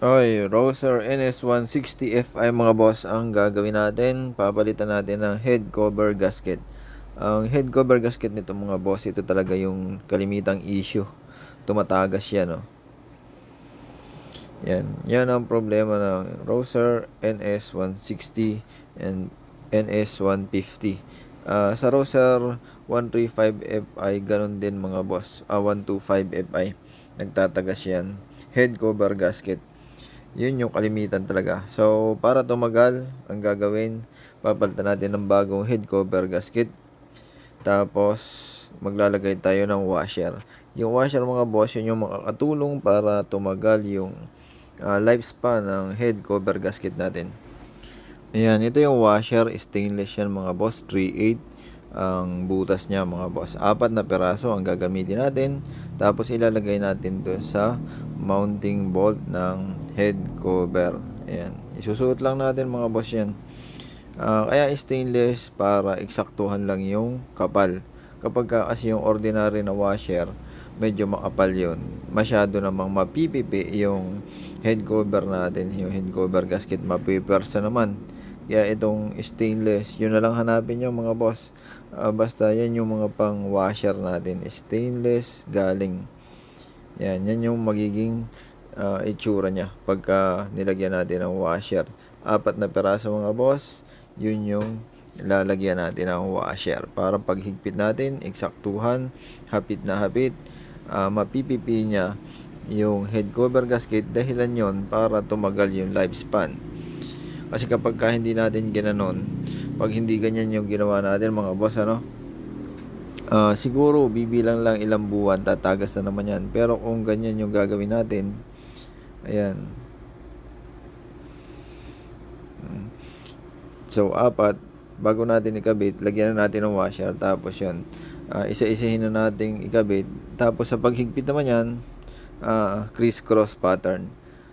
Oy, Roser NS160 Fi mga boss ang gagawin natin. Papalitan natin ng head cover gasket. Ang head cover gasket nito mga boss, ito talaga yung kalimitang issue. Tumatagas siya, no? Yan. Yan ang problema ng Roser NS160 and NS150. Ah, sa Roser 135 Fi, ganun din mga boss. Ah, 125 Fi. Nagtatagas yan. Head cover gasket. Yun yung kalimitan talaga. So, para tumagal, ang gagawin, papalitan natin ng bagong head cover gasket. Tapos, maglalagay tayo ng washer. Yung washer mga boss, yun yung makakatulong para tumagal yung ah, lifespan ng head cover gasket natin. Ayan, ito yung washer, stainless yan mga boss, 3.8 ang butas niya mga boss. Apat na peraso ang gagamitin natin. Tapos ilalagay natin doon sa mounting bolt ng head cover. Ayan. Isusuot lang natin mga boss yan. Ah, kaya stainless para eksaktuhan lang yung kapal. Kapag ka kasi yung ordinary na washer, medyo makapal yun. Masyado namang mapipipi yung head cover natin, yung head cover gasket, mapipersa naman. Kaya itong stainless, yun na lang hanapin nyo mga boss. Ah, basta yan yung mga pang washer natin. Stainless galing. Yan, yan yung magiging ah, itsura niya pagka nilagyan natin ng washer. Apat na peraso mga boss, yun yung lalagyan natin ng washer. Para paghigpit natin, eksaktuhan, hapit na hapit, ah, mapipipi niya yung head cover gasket dahilan yon para tumagal yung lifespan. Kasi kapag ka hindi natin ginanon, pag hindi ganyan yung ginawa natin mga boss ano, ah, siguro bibilang lang ilang buwan tatagas na naman yan. Pero kung ganyan yung gagawin natin, ayan. Mm. So apat, bago natin ikabit, lagyan na natin ng washer tapos yun. ah, isa-isahin na nating ikabit. Tapos sa paghigpit naman yan, ah, criss-cross pattern.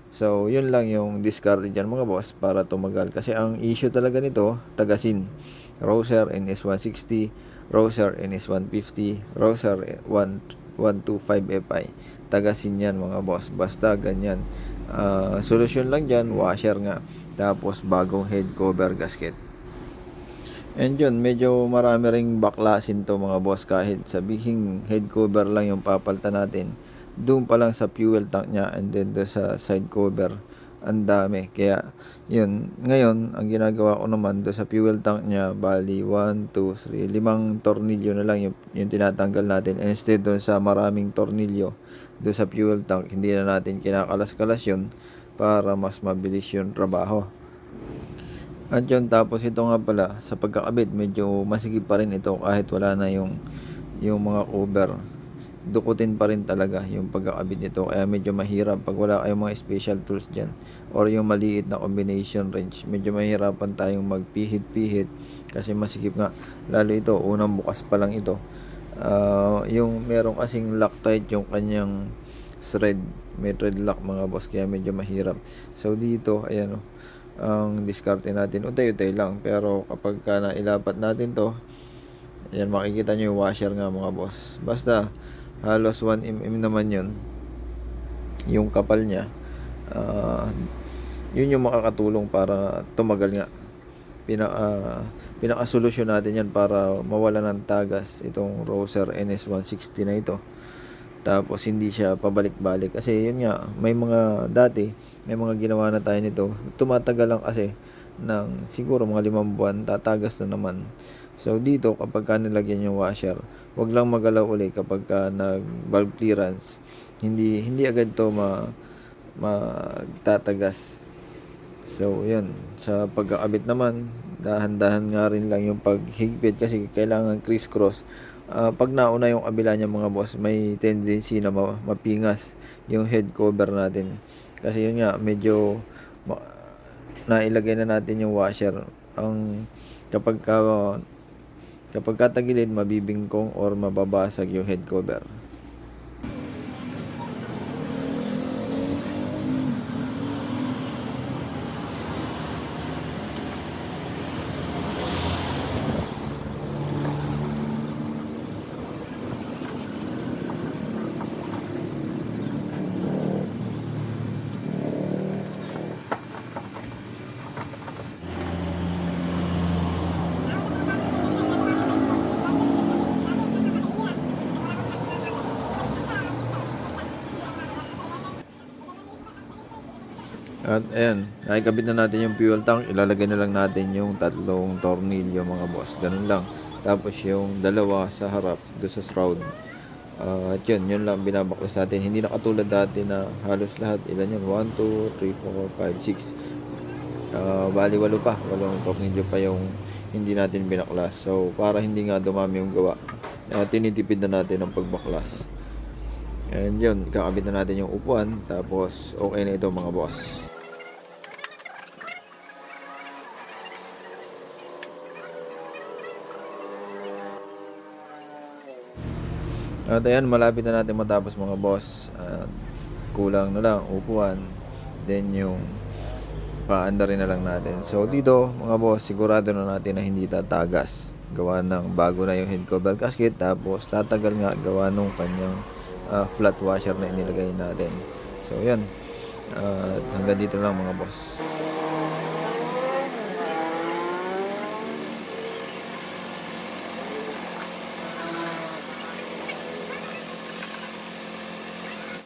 So, yun lang yung discard dyan mga boss para tumagal. Kasi ang issue talaga nito, tagasin. Roser NS160, Roser NS150, Roser 125 Fi. Tagasin yan mga boss. Basta ganyan. Ah, solusyon lang dyan, washer nga. Tapos bagong head cover gasket. And yun, medyo marami ring baklasin to mga boss kahit sabihin head cover lang yung papalta natin. Doon pa lang sa fuel tank niya and then doon sa side cover, ang dami. Kaya yun, ngayon, ang ginagawa ko naman doon sa fuel tank niya, bali 1, 2, 3, limang tornilyo na lang yung, yung tinatanggal natin. Instead doon sa maraming tornilyo, doon sa fuel tank, hindi na natin kinakalas-kalas yun para mas mabilis yung trabaho. At yun, tapos ito nga pala, sa pagkakabit, medyo masigip pa rin ito kahit wala na yung, yung mga cover. Dukutin pa rin talaga yung pagkakabit nito. Kaya medyo mahirap pag wala kayong mga special tools dyan. Or yung maliit na combination wrench. Medyo mahirapan tayong magpihit-pihit. Kasi masigip nga. Lalo ito, unang bukas pa lang ito. Ah, yung meron kasing Loctite yung kanyang thread. May thread lock mga boss. Kaya medyo mahirap. So dito, ayan o ang diskarte natin utay-utay lang pero kapag ka nailapat natin to ayan makikita nyo yung washer nga mga boss basta halos 1 mm naman yun yung kapal niya Ah, yun yung makakatulong para tumagal nga Pina, ah, pinakasolusyon natin yan para mawala ng tagas itong Roser NS160 na ito. Tapos hindi siya pabalik-balik. Kasi yun nga may mga dati may mga ginawa na tayo nito. Tumatagal lang kasi ng siguro mga limang buwan tatagas na naman. So dito kapag ka nilagyan yung washer wag lang magalaw uli kapag ka nag valve clearance. Hindi hindi agad to ma magtatagas so yun sa pagkakabit naman dahan-dahan nga rin lang yung paghigpit kasi kailangan criss-cross Ah, pag nauna yung kabila niya mga boss, may tendency na ma- mapingas yung head cover natin. Kasi yun nga, medyo nailagay na natin yung washer. Ang kapag ka, kapag katagilid, mabibingkong or mababasag yung head cover. At ayan, nakikabit na natin yung fuel tank. Ilalagay na lang natin yung tatlong tornilyo mga boss. Ganun lang. Tapos yung dalawa sa harap, doon sa shroud. Ah, at yun, yun lang binabaklas natin. Hindi na katulad dati na halos lahat. Ilan yun? 1, 2, 3, 4, 5, 6. Ah, bali walo pa. Walong tornilyo pa yung hindi natin binaklas. So, para hindi nga dumami yung gawa. ah, tinitipid na natin ang pagbaklas. And yun, kakabit na natin yung upuan. Tapos, okay na ito mga boss. At ayan, malapit na natin matapos mga boss. At kulang na lang, upuan. Then yung paanda rin na lang natin. So dito, mga boss, sigurado na natin na hindi tatagas. Gawa ng bago na yung head cover gasket. Tapos tatagal nga gawa nung kanyang ah, flat washer na inilagay natin. So yan. At hanggang dito lang mga boss.